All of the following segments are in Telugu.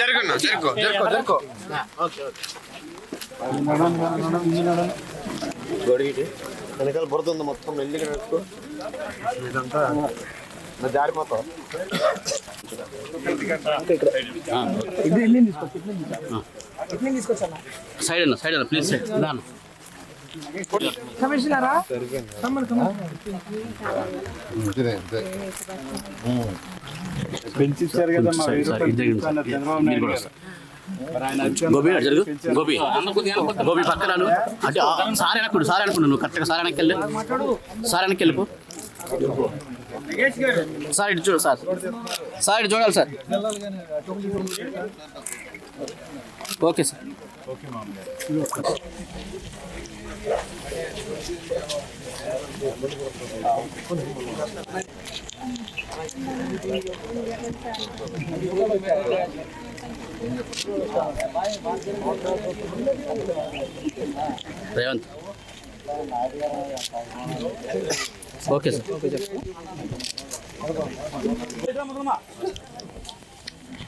జరగండి జరగన్నా జరుకో జరుకో జరుకో వెనకాల బురద ఉంది మొత్తం మెల్లిగా నడుచుకో. ఇదంతా మొత్తం. సైడ్ అన్న సైడ్ అన్న ప్లీజ్ సైడ్. దాన్న. కమిషనరా పెంచిచ్చారు కదా గోపి జరుగు గోపి గోపి పక్కన అంటే సార్ అనుకుంటు సార్ అనుకుంటు నువ్వు కరెక్ట్గా సార్ వెనక్కి వెళ్ళి. సార్ వెనక్కి వెళ్ళిపో. సార్ ఇటు చూడు సార్. సార్ ఇటు చూడాలి sir. Okay sir. Revanth okay sir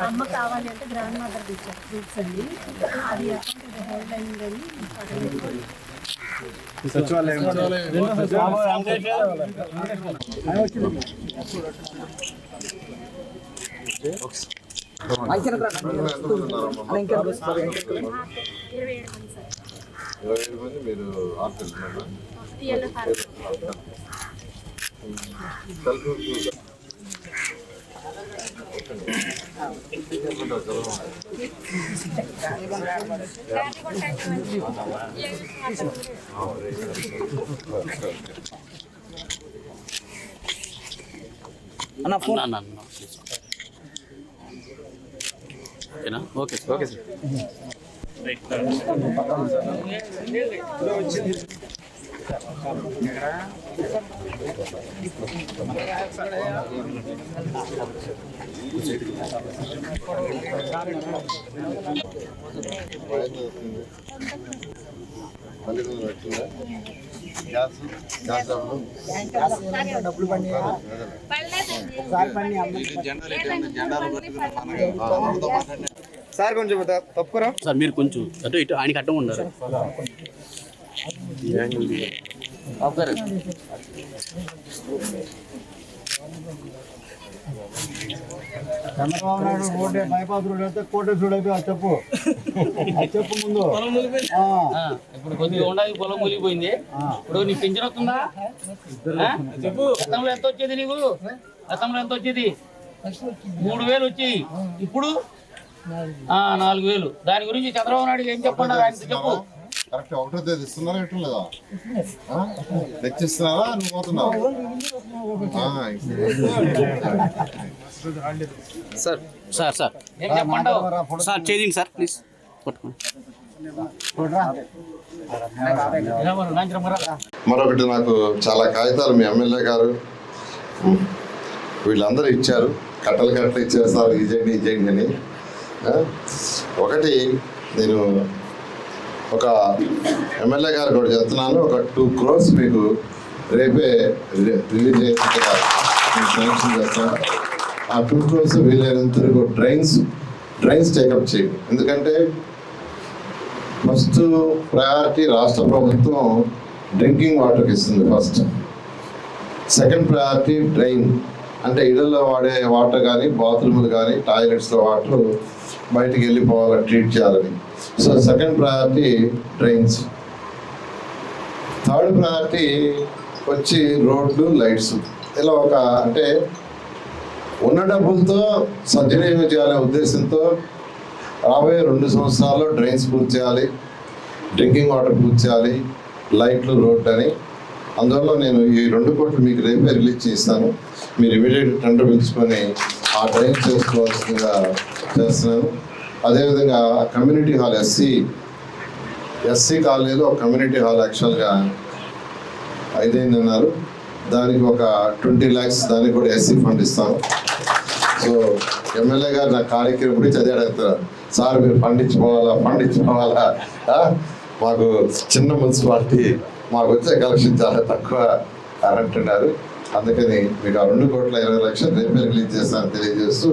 అమ్మ కావాలి అంటే గ్రాండ్ మదర్ తీర్చండి అది హోల్డ్ అయిందని సచివాలయం ఇరవై ఏడు మంది మీరు హాస్టల్ టీఎల్ఎఫ్ అన్న అన్న అన్న ప్లీజ్ ఓకేనా ఓకే సార్ ఓకే సార్ మళ్ళీ సార్ కొంచెం తప్పుకురా? సార్ మీరు కొంచెం అటు ఇటు ఆయనకి అడ్డం ఉండరు Chandrababu Naidu road bypass road అయితే కోటేశ్వరుడు అయిపోయి అది చెప్పు అది చెప్పు ముందు ఇప్పుడు కొద్దిగా ఉండాలి పొలం కూలిపోయింది ఇప్పుడు నీకు పింఛన్ వస్తుందా చెప్పు గతంలో ఎంత వచ్చేది నీకు గతంలో ఎంత వచ్చేది మూడు వేలు వచ్చాయి ఇప్పుడు ఆ, నాలుగు వేలు. దాని గురించి చంద్రబాబు నాయుడు ఏం చెప్పండి? ఆయన చెప్పు. కరెక్ట్ ఒకటో తేదీ ఇస్తున్నారా ఎట్లా లేదా? తెచ్చిస్తున్నారా నువ్వు పోతున్నావు? Sir sir sir. సార్ చేయండి సార్ ప్లీజ్. పట్టుకోండి. మరొకటి నాకు చాలా కాగితాలు మీ ఎమ్మెల్యే గారు వీళ్ళందరూ ఇచ్చారు. కట్టలు కట్టలు ఇచ్చారు సార్ ఇజెండి ఇజెండి అని. ఒకటి నేను ఒక ఎమ్మెల్యే గారు కూడా చెప్తున్నాను. ఒక టూ క్రోర్స్ మీకు రేపే రి- రిలీజ్ చేసేట్టుగా శాంక్షన్ చేస్తాను ఆ టూ క్రోర్స్ వీలైనంత వరకు డ్రైన్స్ డ్రైన్స్ టేకప్ చేయండి. ఎందుకంటే ఫస్ట్ ప్రయారిటీ రాష్ట్ర ప్రభుత్వం డ్రింకింగ్ వాటర్కి ఇస్తుంది ఫస్ట్. Second priority drain. అంటే ఇళ్ళలో వాడే వాటర్ కానీ బాత్రూములు కానీ టాయిలెట్స్లో వాటర్ బయటికి వెళ్ళిపోవాలని ట్రీట్ చేయాలని. So second priority trains. Third priority వచ్చి రోడ్లు లైట్స్. ఇలా ఒక అంటే ఉన్న డబ్బులతో సద్వినియోగం చేయాలనే ఉద్దేశంతో రాబోయే రెండు సంవత్సరాల్లో డ్రైన్స్ పూర్తి చేయాలి. డ్రింకింగ్ వాటర్ పూర్తి చేయాలి. లైట్లు రోడ్ అని అందువల్ల నేను ఈ రెండు కోట్లు మీకు రేపే రిలీజ్ చేస్తాను. మీరు ఇమీడియట్ టెండర్ పిలుచుకొని ఆ టైం చేసుకోవాల్సిందిగా చేస్తున్నాను. అదేవిధంగా కమ్యూనిటీ హాల్ ఎస్సీ ఎస్సీ కాలనీలో ఒక కమ్యూనిటీ హాల్ యాక్చువల్గా ఐదైంది అన్నారు దానికి ఒక ట్వంటీ ల్యాక్స్ దానికి కూడా ఎస్సీ ఫండ్ ఇస్తాను. సో ఎమ్మెల్యే గారు నా కార్యక్రమం గురించి చదివాడు అడుగుతున్నారు. సార్ మీరు ఫండ్ ఇచ్చిపోవాలా? ఫండ్ ఇచ్చిపోవాలా? మాకు చిన్న మున్సిపాలిటీ మాకు వచ్చే కలెక్షన్ చాలా తక్కువ అని అంటున్నారు అందుకని మీకు ఆ రెండు కోట్ల ఇరవై లక్షలు రేపే రిలీజ్ చేస్తానని తెలియజేస్తూ